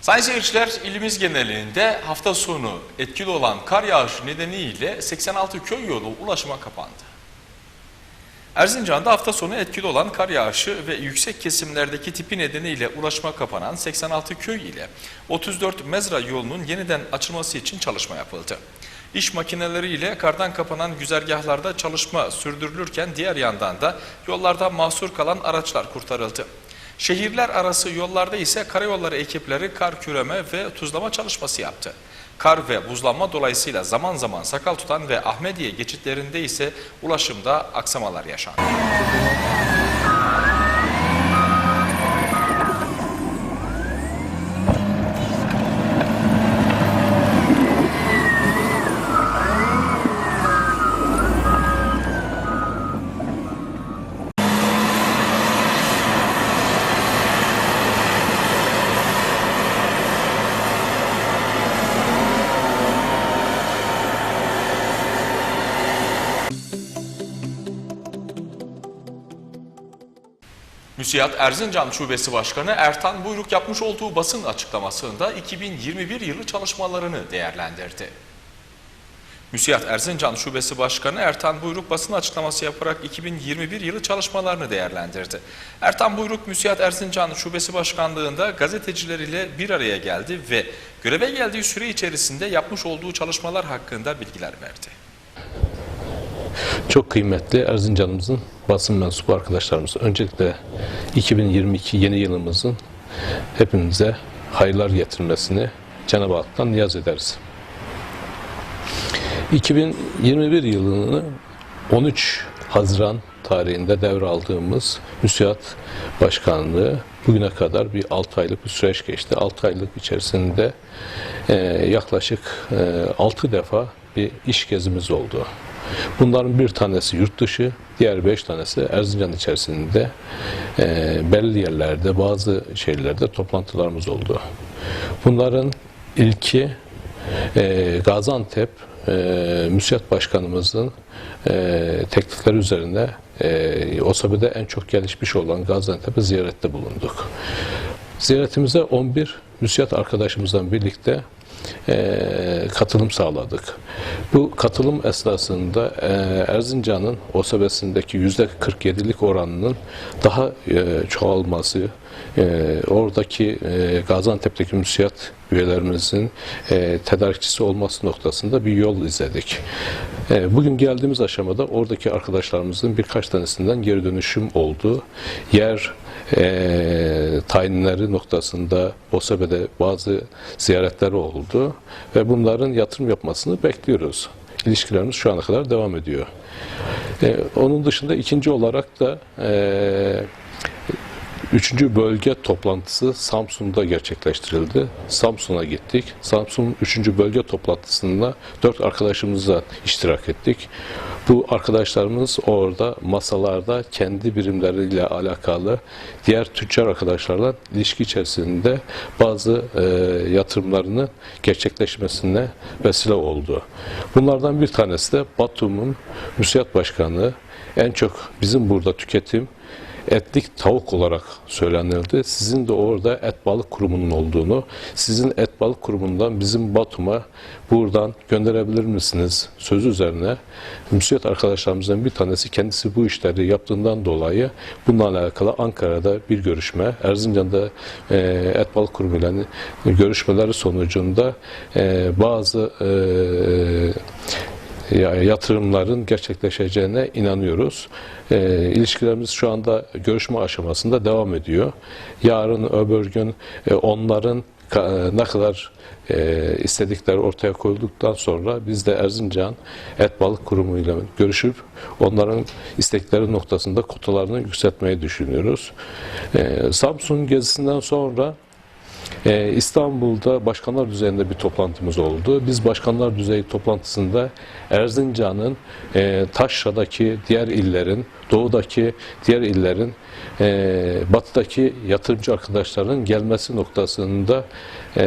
Sayın seyirciler ilimiz genelinde hafta sonu etkili olan kar yağışı nedeniyle 86 köy yolu ulaşıma kapandı. Erzincan'da hafta sonu etkili olan kar yağışı ve yüksek kesimlerdeki tipi nedeniyle ulaşma kapanan 86 köy ile 34 mezra yolunun yeniden açılması için çalışma yapıldı. İş makineleriyle kardan kapanan güzergahlarda çalışma sürdürülürken diğer yandan da yollarda mahsur kalan araçlar kurtarıldı. Şehirler arası yollarda ise karayolları ekipleri kar küreme ve tuzlama çalışması yaptı. Kar ve buzlanma dolayısıyla zaman zaman sakal tutan ve Ahmediye geçitlerinde ise ulaşımda aksamalar yaşandı. Müsiyat Erzincan Şubesi Başkanı Ertan Buyruk yapmış olduğu basın açıklamasında 2021 yılı çalışmalarını değerlendirdi. Müsiyat Erzincan Şubesi Başkanı Ertan Buyruk basın açıklaması yaparak 2021 yılı çalışmalarını değerlendirdi. Ertan Buyruk Müsiyat Erzincan Şubesi Başkanlığında gazeteciler ile bir araya geldi ve göreve geldiği süre içerisinde yapmış olduğu çalışmalar hakkında bilgiler verdi. Çok kıymetli Erzincan'ımızın basın mensubu arkadaşlarımız. Öncelikle 2022 yeni yılımızın hepimize hayırlar getirmesini Cenab-ı Hak'tan niyaz ederiz. 2021 yılını 13 Haziran tarihinde devraldığımız müsiyat başkanlığı bugüne kadar bir 6 aylık bir süreç geçti. 6 aylık içerisinde e, yaklaşık e, 6 defa bir iş gezimiz oldu. Bunların bir tanesi yurt dışı, diğer beş tanesi Erzincan içerisinde e, belli yerlerde, bazı şehirlerde toplantılarımız oldu. Bunların ilki e, Gaziantep e, Müsiyat Başkanımızın e, teklifleri üzerine e, OSAB'de en çok gelişmiş olan Gaziantep'e ziyarette bulunduk. Ziyaretimize 11 müsiyat arkadaşımızla birlikte katılım sağladık. Bu katılım esnasında e, Erzincan'ın OSAB'sindeki %47'lik oranının daha e, çoğalması, e, oradaki Gaziantep'teki müsiyat üyelerimizin e, tedarikçisi olması noktasında bir yol izledik. Bugün geldiğimiz aşamada oradaki arkadaşlarımızın birkaç tanesinden geri dönüşüm oldu. Yer e, tayinleri noktasında OSAB'de bazı ziyaretler oldu ve bunların yatırım yapmasını bekliyoruz. İlişkilerimiz şu ana kadar devam ediyor. E, onun dışında ikinci olarak da e, Üçüncü bölge toplantısı Samsun'da gerçekleştirildi. Samsun'a gittik. Samsun üçüncü bölge toplantısında dört arkadaşımızla iştirak ettik. Bu arkadaşlarımız orada masalarda kendi birimleriyle alakalı diğer tüccar arkadaşlarla ilişki içerisinde bazı e, yatırımlarının gerçekleşmesine vesile oldu. Bunlardan bir tanesi de Batum'un müsiyat başkanı en çok bizim burada tüketim etlik tavuk olarak söylenirdi. Sizin de orada et balık kurumunun olduğunu, sizin et balık kurumundan bizim Batum'a buradan gönderebilir misiniz sözü üzerine müsiyat arkadaşlarımızdan bir tanesi kendisi bu işleri yaptığından dolayı bununla alakalı Ankara'da bir görüşme, Erzincan'da e, et balık kurumuyla görüşmeleri sonucunda e, bazı e, yatırımların gerçekleşeceğine inanıyoruz. E, ilişkilerimiz şu anda görüşme aşamasında devam ediyor. Yarın öbür gün e, onların ne kadar e, istedikleri ortaya koyulduktan sonra biz de Erzincan Et Balık Kurumu ile görüşüp onların istekleri noktasında kotalarını yükseltmeyi düşünüyoruz. E, Samsun gezisinden sonra ee, İstanbul'da başkanlar düzeyinde bir toplantımız oldu. Biz başkanlar düzeyi toplantısında Erzincan'ın e, Taşra'daki diğer illerin, doğudaki diğer illerin, e, batıdaki yatırımcı arkadaşların gelmesi noktasında e,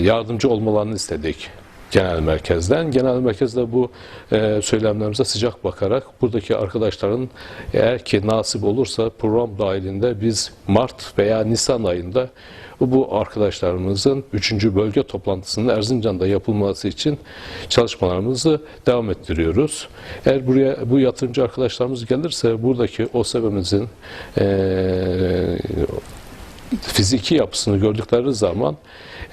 yardımcı olmalarını istedik. genel merkezden. Genel merkezde bu e, söylemlerimize sıcak bakarak buradaki arkadaşların eğer ki nasip olursa program dahilinde biz Mart veya Nisan ayında bu arkadaşlarımızın 3. bölge toplantısının Erzincan'da yapılması için çalışmalarımızı devam ettiriyoruz. Eğer buraya bu yatırımcı arkadaşlarımız gelirse buradaki OSEB'imizin eee fiziki yapısını gördükleri zaman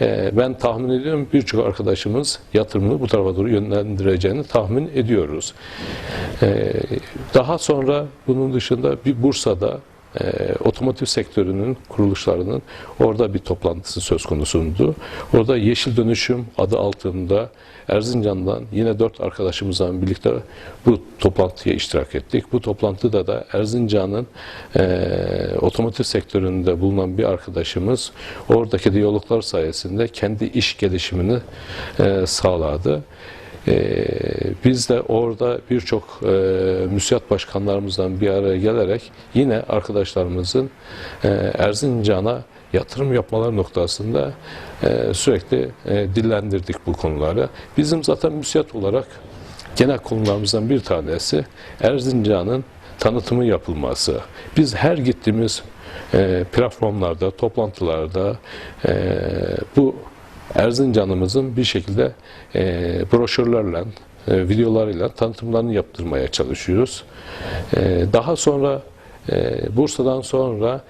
e, ben tahmin ediyorum birçok arkadaşımız yatırımını bu tarafa doğru yönlendireceğini tahmin ediyoruz. E, daha sonra bunun dışında bir Bursa'da e, otomotiv sektörünün kuruluşlarının orada bir toplantısı söz konusuydu. Orada Yeşil Dönüşüm adı altında Erzincan'dan yine dört arkadaşımızla birlikte bu toplantıya iştirak ettik. Bu toplantıda da Erzincan'ın e, otomotiv sektöründe bulunan bir arkadaşımız oradaki diyaloglar sayesinde kendi iş gelişimini e, sağladı. Ee, biz de orada birçok e, müsiyat başkanlarımızdan bir araya gelerek yine arkadaşlarımızın e, Erzincan'a yatırım yapmaları noktasında e, sürekli e, dillendirdik bu konuları. Bizim zaten müsiyat olarak genel konularımızdan bir tanesi Erzincan'ın tanıtımı yapılması. Biz her gittiğimiz e, platformlarda, toplantılarda e, bu Erzincan'ımızın bir şekilde e, broşürlerle, e, videolarıyla tanıtımlarını yaptırmaya çalışıyoruz. E, daha sonra e, Bursa'dan sonra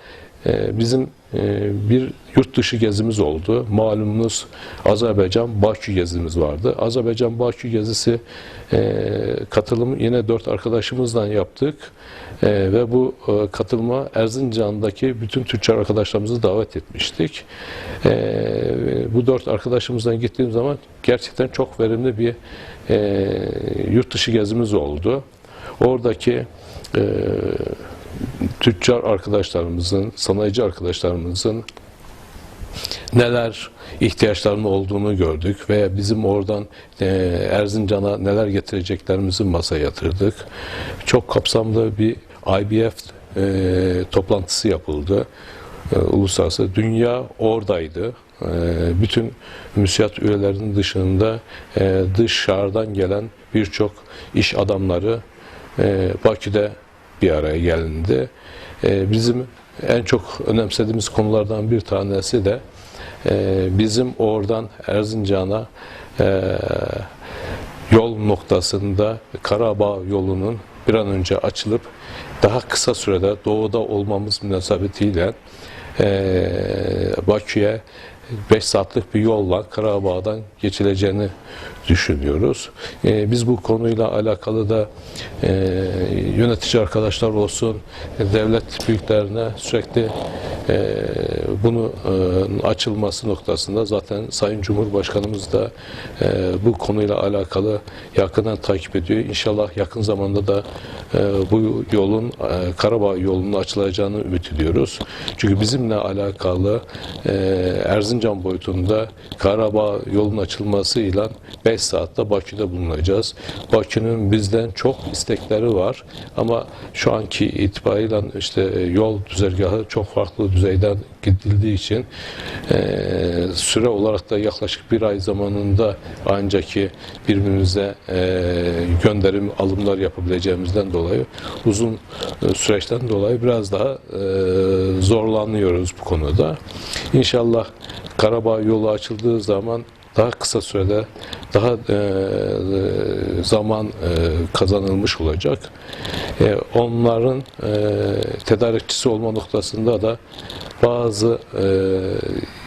bizim e, bir yurt dışı gezimiz oldu. Malumunuz Azerbaycan Bakü gezimiz vardı. Azerbaycan Bakü gezisi e, katılımı yine dört arkadaşımızla yaptık. E, ve bu katılma Erzincan'daki bütün tüccar arkadaşlarımızı davet etmiştik. Bu dört arkadaşımızdan gittiğim zaman gerçekten çok verimli bir yurt dışı gezimiz oldu. Oradaki tüccar arkadaşlarımızın, sanayici arkadaşlarımızın neler ihtiyaçlarının olduğunu gördük ve bizim oradan e, Erzincan'a neler getireceklerimizi masaya yatırdık. Çok kapsamlı bir IBF e, toplantısı yapıldı. E, uluslararası dünya oradaydı. Bütün müsiyat üyelerinin dışında e, dışarıdan gelen birçok iş adamları e, Bakü'de bir araya gelindi. E, bizim en çok önemsediğimiz konulardan bir tanesi de e, bizim oradan Erzincan'a e, yol noktasında Karabağ yolunun bir an önce açılıp daha kısa sürede doğuda olmamız münasebetiyle Bakü'ye 5 saatlik bir yolla Karabağ'dan geçileceğini düşünüyoruz. E, biz bu konuyla alakalı da e, yönetici arkadaşlar olsun, devlet büyüklerine sürekli e, bunu e, açılması noktasında zaten Sayın Cumhurbaşkanımız da e, bu konuyla alakalı yakından takip ediyor. İnşallah yakın zamanda da e, bu yolun Karabağ yolunun açılacağını ümit ediyoruz. Çünkü bizimle alakalı Erzincan boyutunda Karabağ yolunun açılmasıyla 5 saatte Bakü'de bulunacağız. Bakü'nün bizden çok istekleri var ama şu anki itibariyle işte yol düzergahı çok farklı düzeyden gidildiği için e, süre olarak da yaklaşık bir ay zamanında ancak ki birbirimize e, gönderim alımlar yapabileceğimizden dolayı uzun e, süreçten dolayı biraz daha e, zorlanıyoruz bu konuda. İnşallah Karabağ yolu açıldığı zaman daha kısa sürede daha e, e, zaman e, kazanılmış olacak. E, onların e, tedarikçisi olma noktasında da bazı e,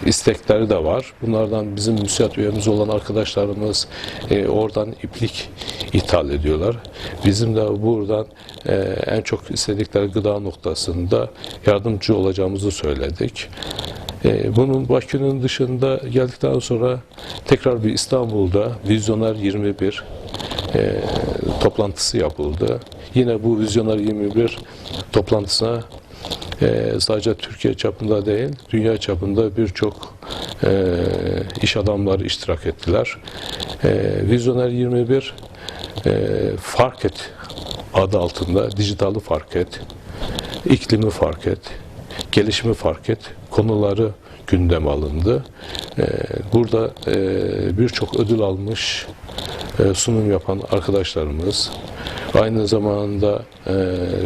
istekleri de var. Bunlardan bizim müsiyat üyemiz olan arkadaşlarımız e, oradan iplik ithal ediyorlar. Bizim de buradan e, en çok istedikleri gıda noktasında yardımcı olacağımızı söyledik. E, Bunun Bakü'nün dışında geldikten sonra tekrar bir İstanbul'da Vizyoner 21 e, toplantısı yapıldı. Yine bu Vizyoner 21 toplantısına e, sadece Türkiye çapında değil, dünya çapında birçok e, iş adamları iştirak ettiler. Vizyoner 21 e, fark et adı altında dijitali fark et, iklimi fark et, gelişimi fark et konuları gündem alındı. E, burada e, birçok ödül almış e, sunum yapan arkadaşlarımız, aynı zamanda e,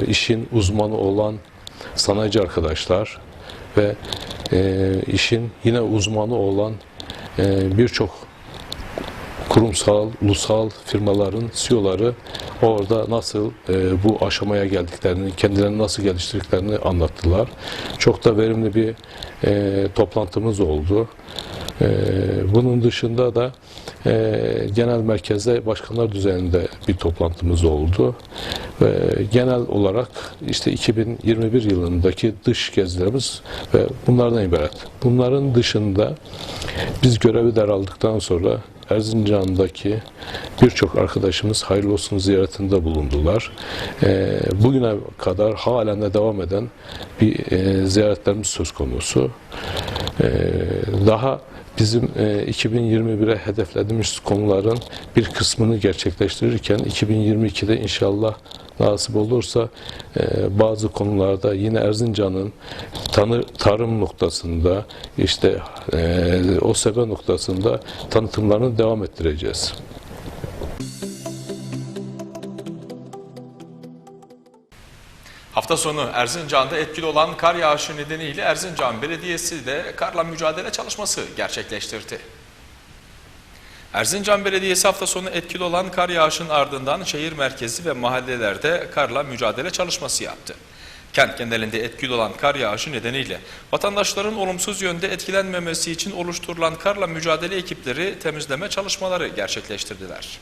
işin uzmanı olan sanayici arkadaşlar ve işin yine uzmanı olan birçok kurumsal, ulusal firmaların CEO'ları orada nasıl e, bu aşamaya geldiklerini, kendilerini nasıl geliştirdiklerini anlattılar. Çok da verimli bir e, toplantımız oldu. E, bunun dışında da e, genel merkezde başkanlar düzeninde bir toplantımız oldu. Ve genel olarak işte 2021 yılındaki dış gezilerimiz ve bunlardan ibaret. Bunların dışında biz görevi devraldıktan sonra Erzincan'daki birçok arkadaşımız hayırlı olsun ziyaretinde bulundular. Ee, bugüne kadar halen de devam eden bir e, ziyaretlerimiz söz konusu. Ee, daha bizim e, 2021'e hedeflediğimiz konuların bir kısmını gerçekleştirirken 2022'de inşallah nasip olursa e, bazı konularda yine Erzincan'ın tarım noktasında işte e, o sebe noktasında tanıtımlarını devam ettireceğiz. Hafta sonu Erzincan'da etkili olan kar yağışı nedeniyle Erzincan Belediyesi de karla mücadele çalışması gerçekleştirdi. Erzincan Belediyesi hafta sonu etkili olan kar yağışının ardından şehir merkezi ve mahallelerde karla mücadele çalışması yaptı. Kent genelinde etkili olan kar yağışı nedeniyle vatandaşların olumsuz yönde etkilenmemesi için oluşturulan karla mücadele ekipleri temizleme çalışmaları gerçekleştirdiler.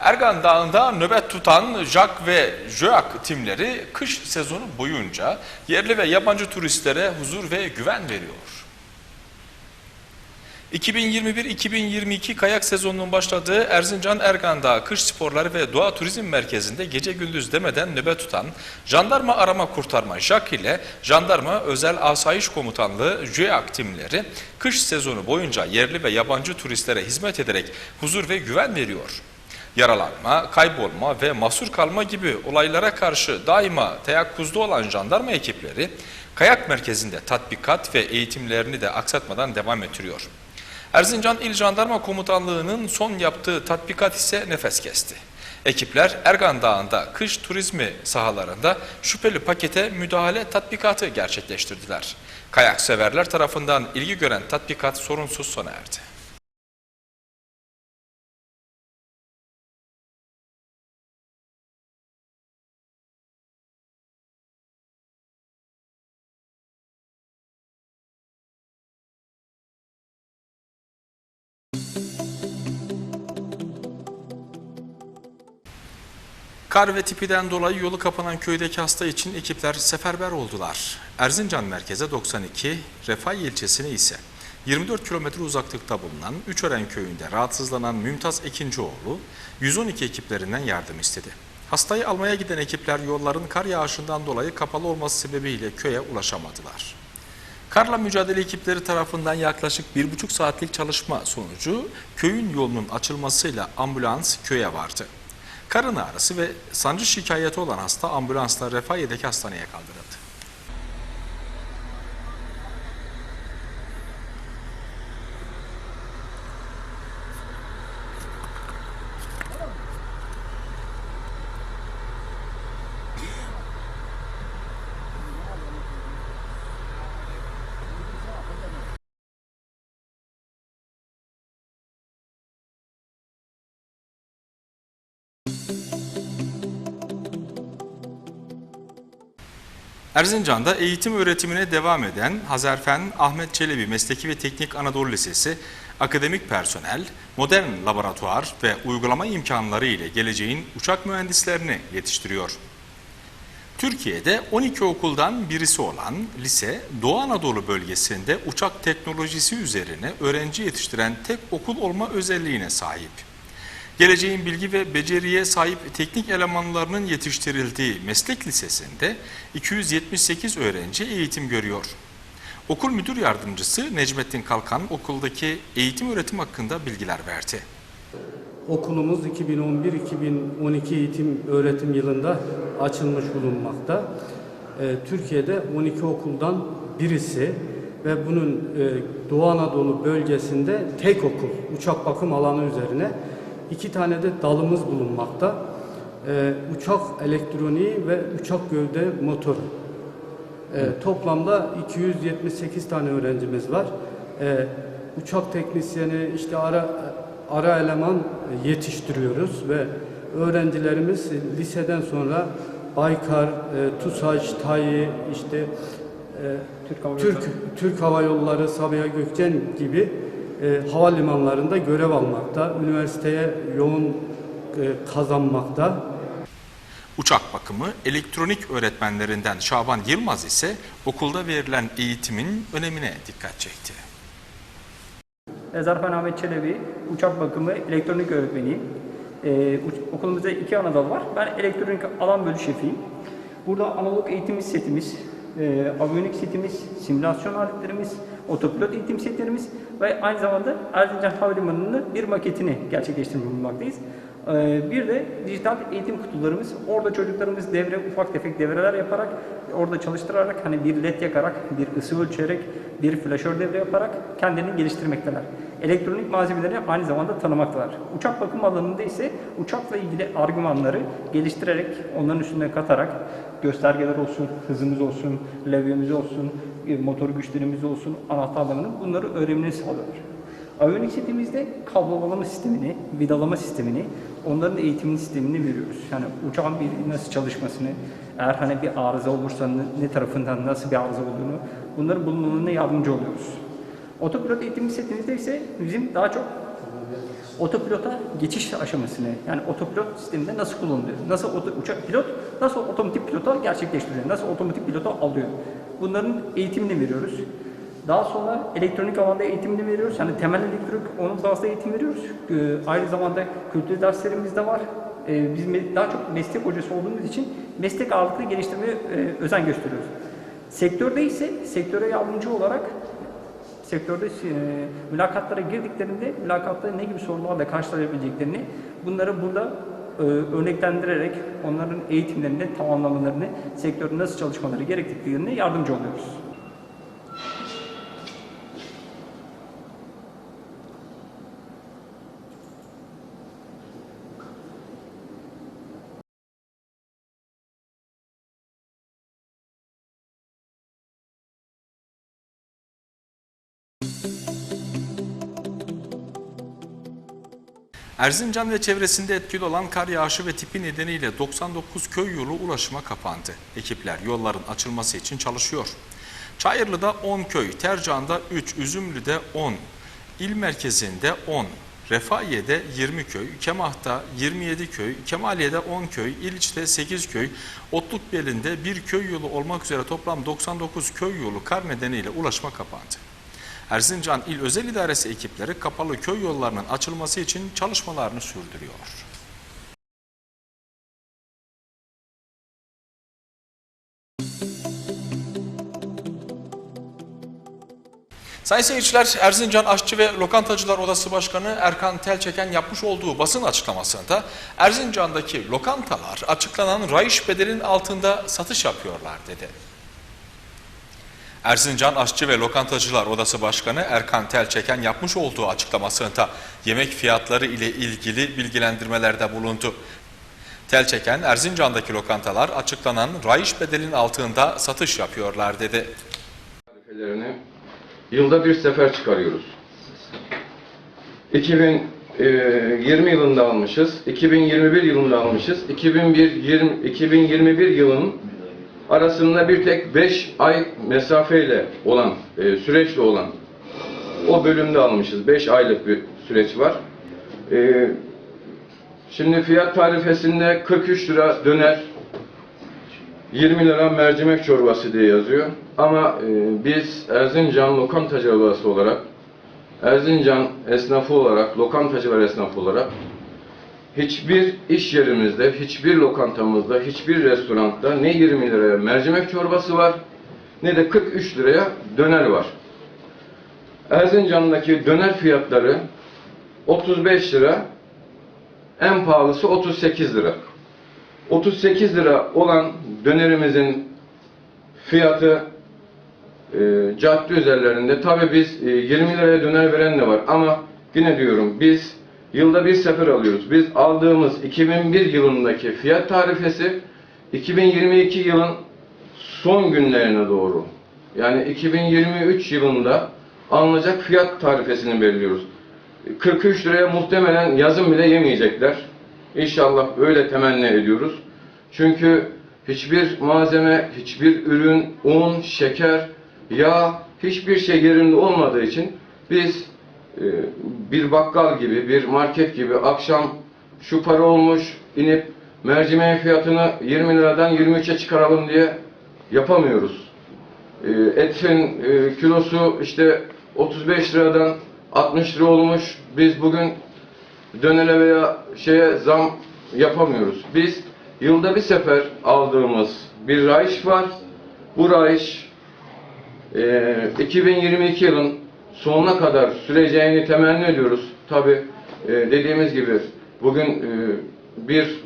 Ergan Dağı'nda nöbet tutan Jack ve Joak timleri kış sezonu boyunca yerli ve yabancı turistlere huzur ve güven veriyor. 2021-2022 kayak sezonunun başladığı Erzincan Ergan Dağı Kış Sporları ve Doğa Turizm Merkezi'nde gece gündüz demeden nöbet tutan Jandarma Arama Kurtarma JAK ile Jandarma Özel Asayiş Komutanlığı JEAK timleri kış sezonu boyunca yerli ve yabancı turistlere hizmet ederek huzur ve güven veriyor. Yaralanma, kaybolma ve mahsur kalma gibi olaylara karşı daima teyakkuzda olan jandarma ekipleri kayak merkezinde tatbikat ve eğitimlerini de aksatmadan devam ettiriyor. Erzincan İl Jandarma Komutanlığı'nın son yaptığı tatbikat ise nefes kesti. Ekipler Ergan Dağı'nda kış turizmi sahalarında şüpheli pakete müdahale tatbikatı gerçekleştirdiler. Kayak severler tarafından ilgi gören tatbikat sorunsuz sona erdi. Kar ve tipiden dolayı yolu kapanan köydeki hasta için ekipler seferber oldular. Erzincan merkeze 92, Refah ilçesine ise 24 kilometre uzaklıkta bulunan Üçören köyünde rahatsızlanan Mümtaz Ekincioğlu 112 ekiplerinden yardım istedi. Hastayı almaya giden ekipler yolların kar yağışından dolayı kapalı olması sebebiyle köye ulaşamadılar. Karla mücadele ekipleri tarafından yaklaşık bir buçuk saatlik çalışma sonucu köyün yolunun açılmasıyla ambulans köye vardı. Karın ağrısı ve sancı şikayeti olan hasta ambulansla Refahiye'deki hastaneye kaldırıldı. Erzincan'da eğitim öğretimine devam eden Hazerfen Ahmet Çelebi Mesleki ve Teknik Anadolu Lisesi, akademik personel, modern laboratuvar ve uygulama imkanları ile geleceğin uçak mühendislerini yetiştiriyor. Türkiye'de 12 okuldan birisi olan lise, Doğu Anadolu bölgesinde uçak teknolojisi üzerine öğrenci yetiştiren tek okul olma özelliğine sahip. Geleceğin bilgi ve beceriye sahip teknik elemanlarının yetiştirildiği meslek lisesinde 278 öğrenci eğitim görüyor. Okul müdür yardımcısı Necmettin Kalkan okuldaki eğitim öğretim hakkında bilgiler verdi. Okulumuz 2011-2012 eğitim öğretim yılında açılmış bulunmakta. Ee, Türkiye'de 12 okuldan birisi ve bunun e, Doğu Anadolu bölgesinde tek okul uçak bakım alanı üzerine iki tane de dalımız bulunmakta. Ee, uçak elektroniği ve uçak gövde motoru. Ee, toplamda 278 tane öğrencimiz var. Ee, uçak teknisyeni, işte ara ara eleman yetiştiriyoruz ve öğrencilerimiz liseden sonra Baykar, e, TUSAŞ, TAİ, işte e, Türk Hava Türk. Türk Hava Yolları, Sabiha Gökçen gibi e, havalimanlarında görev almakta, üniversiteye yoğun e, kazanmakta. Uçak bakımı elektronik öğretmenlerinden Şaban Yılmaz ise okulda verilen eğitimin önemine dikkat çekti. Zarfen Ahmet Çelebi, uçak bakımı elektronik öğretmeniyim. Ee, okulumuzda iki ana dal var. Ben elektronik alan bölü şefiyim. Burada analog eğitim setimiz, e, aviyonik setimiz, simülasyon aletlerimiz, otopilot eğitim setlerimiz ve aynı zamanda Erzincan Havalimanı'nın bir maketini gerçekleştirmiş bulunmaktayız. Ee, bir de dijital eğitim kutularımız. Orada çocuklarımız devre, ufak tefek devreler yaparak, orada çalıştırarak, hani bir led yakarak, bir ısı ölçerek, bir flaşör devre yaparak kendilerini geliştirmekteler. Elektronik malzemeleri aynı zamanda tanımaktalar. Uçak bakım alanında ise uçakla ilgili argümanları geliştirerek, onların üstüne katarak göstergeler olsun, hızımız olsun, levyemiz olsun, motor güçlerimiz olsun, anahtarlarını bunları öğrenmeni sağlıyorlar. Aviyonik setimizde kablolama sistemini, vidalama sistemini, onların eğitimini sistemini veriyoruz. Yani uçağın bir nasıl çalışmasını, eğer hani bir arıza olursa ne, tarafından nasıl bir arıza olduğunu, bunların bulunmalarına yardımcı oluyoruz. Otopilot eğitim setimizde ise bizim daha çok otopilota geçiş aşamasını, yani otopilot sisteminde nasıl kullanılıyor, nasıl oto, uçak pilot, nasıl otomatik pilota gerçekleştiriyor, nasıl otomatik pilota alıyor. Bunların eğitimini veriyoruz. Daha sonra elektronik alanda eğitimini veriyoruz. Yani temel elektrik, onun bazda eğitim veriyoruz. Ee, aynı zamanda kültür derslerimiz de var. Ee, biz daha çok meslek hocası olduğumuz için meslek ağırlıklı geliştirmeye e, özen gösteriyoruz. Sektörde ise sektöre yardımcı olarak sektörde e, mülakatlara girdiklerinde mülakatta ne gibi sorunlarla karşılaşabileceklerini bunları burada örneklendirerek onların eğitimlerini tamamlamalarını, sektörde nasıl çalışmaları gerektiklerine yardımcı oluyoruz. Erzincan ve çevresinde etkili olan kar yağışı ve tipi nedeniyle 99 köy yolu ulaşıma kapandı. Ekipler yolların açılması için çalışıyor. Çayırlı'da 10 köy, Tercan'da 3, Üzümlü'de 10, il merkezinde 10, Refahiye'de 20 köy, Kemah'ta 27 köy, Kemaliye'de 10 köy, İliç'te 8 köy, Otlukbeli'nde bir köy yolu olmak üzere toplam 99 köy yolu kar nedeniyle ulaşıma kapandı. Erzincan İl Özel İdaresi ekipleri kapalı köy yollarının açılması için çalışmalarını sürdürüyor. Sayın seyirciler, Erzincan Aşçı ve Lokantacılar Odası Başkanı Erkan Telçeken yapmış olduğu basın açıklamasında Erzincan'daki lokantalar açıklanan rayiç bedelin altında satış yapıyorlar dedi. Erzincan Aşçı ve Lokantacılar Odası Başkanı Erkan Telçeken yapmış olduğu açıklamasında yemek fiyatları ile ilgili bilgilendirmelerde bulundu. Telçeken, Erzincan'daki lokantalar açıklanan rayiç bedelin altında satış yapıyorlar dedi. yılda bir sefer çıkarıyoruz. 2020 yılında almışız, 2021 yılında almışız, 2001, 20, 2021 yılın arasında bir tek 5 ay mesafeyle olan, e, süreçle olan o bölümde almışız. 5 aylık bir süreç var. E, şimdi fiyat tarifesinde 43 lira döner, 20 lira mercimek çorbası diye yazıyor. Ama e, biz Erzincan Lokantacılar Odası olarak, Erzincan esnafı olarak, lokantacılar esnafı olarak hiçbir iş yerimizde, hiçbir lokantamızda, hiçbir restoranda ne 20 liraya mercimek çorbası var ne de 43 liraya döner var. Erzincan'daki döner fiyatları 35 lira, en pahalısı 38 lira. 38 lira olan dönerimizin fiyatı e, cadde üzerlerinde tabi biz e, 20 liraya döner veren de var ama yine diyorum biz yılda bir sefer alıyoruz. Biz aldığımız 2001 yılındaki fiyat tarifesi 2022 yılın son günlerine doğru yani 2023 yılında alınacak fiyat tarifesini belirliyoruz. 43 liraya muhtemelen yazın bile yemeyecekler. İnşallah öyle temenni ediyoruz. Çünkü hiçbir malzeme, hiçbir ürün, un, şeker, yağ hiçbir şey yerinde olmadığı için biz bir bakkal gibi, bir market gibi akşam şu para olmuş inip mercimeğin fiyatını 20 liradan 23'e çıkaralım diye yapamıyoruz. E, Etin e, kilosu işte 35 liradan 60 lira olmuş. Biz bugün dönere veya şeye zam yapamıyoruz. Biz yılda bir sefer aldığımız bir rayiç var. Bu rayiç e, 2022 yılın sonuna kadar süreceğini temenni ediyoruz. Tabi e, dediğimiz gibi bugün e, bir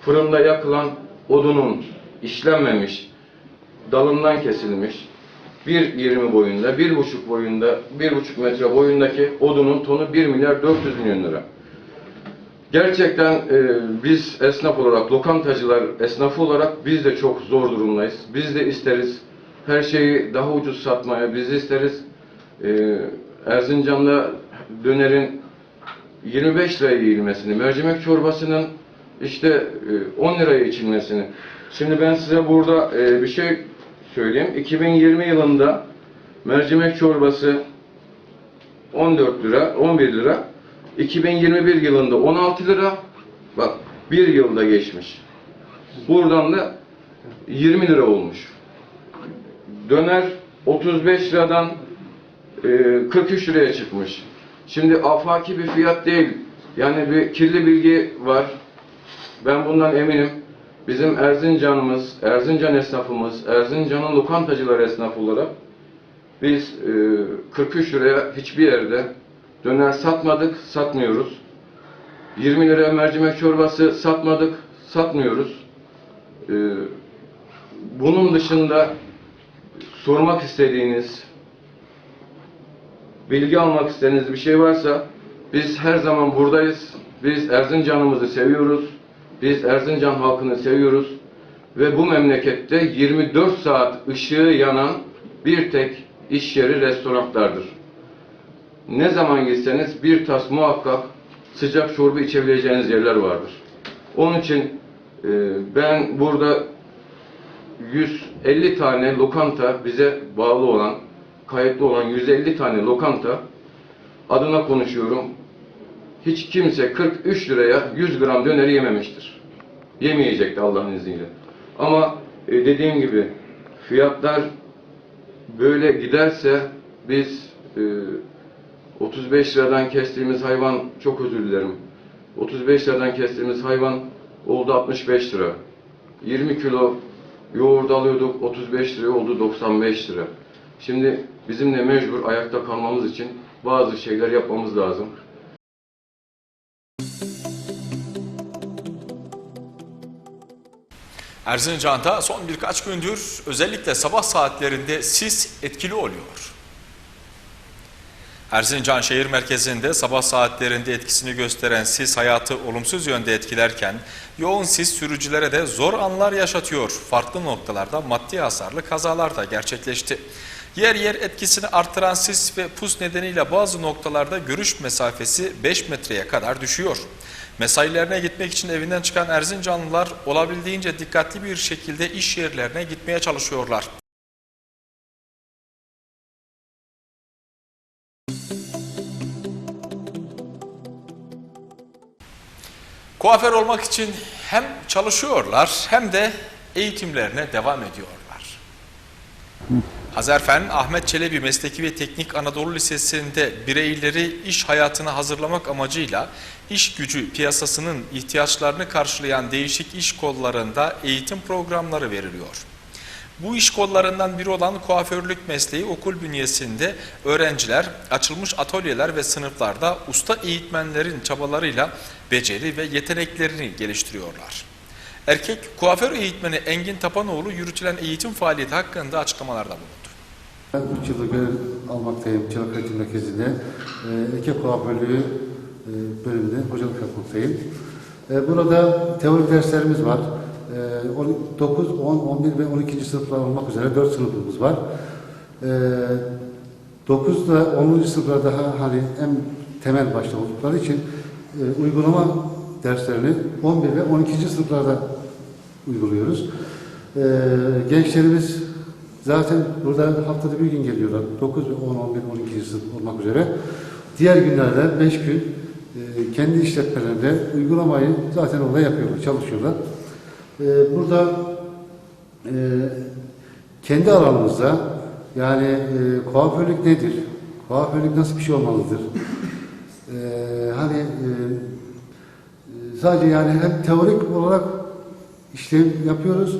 fırında yakılan odunun işlenmemiş, dalından kesilmiş, 1.20 boyunda, 1.5 boyunda, 1.5 metre boyundaki odunun tonu 1 milyar 400 milyon lira. Gerçekten e, biz esnaf olarak, lokantacılar esnafı olarak biz de çok zor durumdayız. Biz de isteriz her şeyi daha ucuz satmaya, biz isteriz. E, Erzincan'da dönerin 25 liraya yiyilmesini, mercimek çorbasının işte e, 10 liraya içilmesini. Şimdi ben size burada e, bir şey söyleyeyim. 2020 yılında mercimek çorbası 14 lira, 11 lira. 2021 yılında 16 lira. Bak bir yılda geçmiş. Buradan da 20 lira olmuş. Döner 35 liradan e, 43 liraya çıkmış. Şimdi afaki bir fiyat değil. Yani bir kirli bilgi var. Ben bundan eminim. Bizim Erzincan'ımız, Erzincan esnafımız, Erzincan'ın lokantacılar esnafı olarak biz e, 43 liraya hiçbir yerde döner satmadık, satmıyoruz. 20 liraya mercimek çorbası satmadık, satmıyoruz. E, bunun dışında sormak istediğiniz, bilgi almak istediğiniz bir şey varsa biz her zaman buradayız. Biz Erzincan'ımızı seviyoruz. Biz Erzincan halkını seviyoruz. Ve bu memlekette 24 saat ışığı yanan bir tek iş yeri restoranlardır. Ne zaman gitseniz bir tas muhakkak sıcak çorba içebileceğiniz yerler vardır. Onun için e, ben burada 150 tane lokanta bize bağlı olan, kayıtlı olan 150 tane lokanta adına konuşuyorum. Hiç kimse 43 liraya 100 gram döneri yememiştir. Yemeyecekti Allah'ın izniyle. Ama e, dediğim gibi fiyatlar böyle giderse biz e, 35 liradan kestiğimiz hayvan çok özür dilerim. 35 liradan kestiğimiz hayvan oldu 65 lira. 20 kilo yoğurt alıyorduk 35 lira oldu 95 lira. Şimdi bizim de mecbur ayakta kalmamız için bazı şeyler yapmamız lazım. Erzincan'da son birkaç gündür özellikle sabah saatlerinde sis etkili oluyor. Erzincan şehir merkezinde sabah saatlerinde etkisini gösteren sis hayatı olumsuz yönde etkilerken yoğun sis sürücülere de zor anlar yaşatıyor. Farklı noktalarda maddi hasarlı kazalar da gerçekleşti. Yer yer etkisini artıran sis ve pus nedeniyle bazı noktalarda görüş mesafesi 5 metreye kadar düşüyor. Mesailerine gitmek için evinden çıkan Erzincanlılar olabildiğince dikkatli bir şekilde iş yerlerine gitmeye çalışıyorlar. Kuaför olmak için hem çalışıyorlar hem de eğitimlerine devam ediyorlar. Hazerfen Ahmet Çelebi Mesleki ve Teknik Anadolu Lisesi'nde bireyleri iş hayatına hazırlamak amacıyla iş gücü piyasasının ihtiyaçlarını karşılayan değişik iş kollarında eğitim programları veriliyor. Bu iş kollarından biri olan kuaförlük mesleği okul bünyesinde öğrenciler açılmış atölyeler ve sınıflarda usta eğitmenlerin çabalarıyla beceri ve yeteneklerini geliştiriyorlar. Erkek kuaför eğitmeni Engin Tapanoğlu yürütülen eğitim faaliyeti hakkında açıklamalarda bulundu. Ben 3 yıldır görev almaktayım Çırak Eğitim Merkezi'nde. Ee, Eke Kuaförlüğü e, bölümünde hocalık yapmaktayım. Ee, burada teorik derslerimiz var. Ee, on- 9, 10, 11 ve 12. sınıflar olmak üzere 4 sınıfımız var. Ee, 9 ile 10. sınıflar daha hani en temel başta oldukları için e, uygulama derslerini 11 ve 12. sınıflarda uyguluyoruz. Gençlerimiz zaten burada haftada bir gün geliyorlar. 9 ve 10, 11, 12. sınıf olmak üzere. Diğer günlerde 5 gün e, kendi işletmelerinde uygulamayı zaten orada yapıyorlar, çalışıyorlar. Ee, burada e, kendi alanımızda yani e, kuaförlük nedir? Kuaförlük nasıl bir şey olmalıdır? Hani e, sadece yani hem teorik olarak işlem yapıyoruz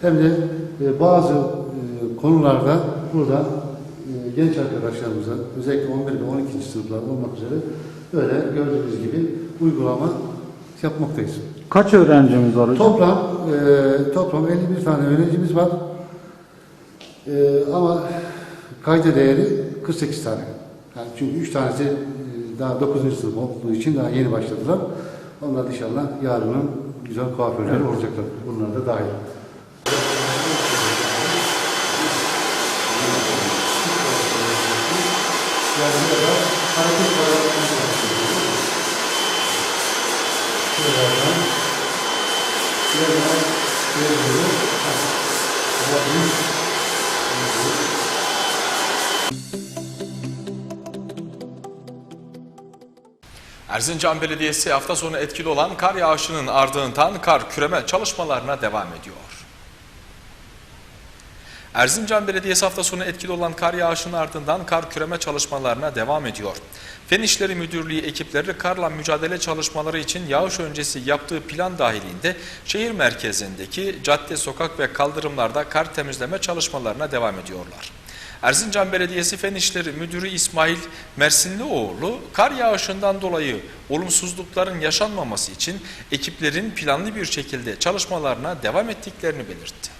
hem de e, bazı e, konularda burada e, genç arkadaşlarımıza özellikle 11 ve 12. sınıflar olmak üzere böyle gördüğünüz gibi uygulama yapmaktayız. Kaç öğrencimiz var hocam? Toplam e, toplam 51 tane öğrencimiz var. E, ama kayda değeri 48 tane. Yani çünkü 3 tanesi e, daha 9. sınıf olduğu için daha yeni başladılar. Onlar inşallah yarının güzel kuaförleri olacaklar. Bunlar da dahil. Erzincan Belediyesi hafta sonu etkili olan kar yağışının ardından kar küreme çalışmalarına devam ediyor. Erzincan Belediyesi hafta sonu etkili olan kar yağışının ardından kar küreme çalışmalarına devam ediyor. Fen İşleri Müdürlüğü ekipleri karla mücadele çalışmaları için yağış öncesi yaptığı plan dahilinde şehir merkezindeki cadde, sokak ve kaldırımlarda kar temizleme çalışmalarına devam ediyorlar. Erzincan Belediyesi Fen İşleri Müdürü İsmail Mersinlioğlu kar yağışından dolayı olumsuzlukların yaşanmaması için ekiplerin planlı bir şekilde çalışmalarına devam ettiklerini belirtti.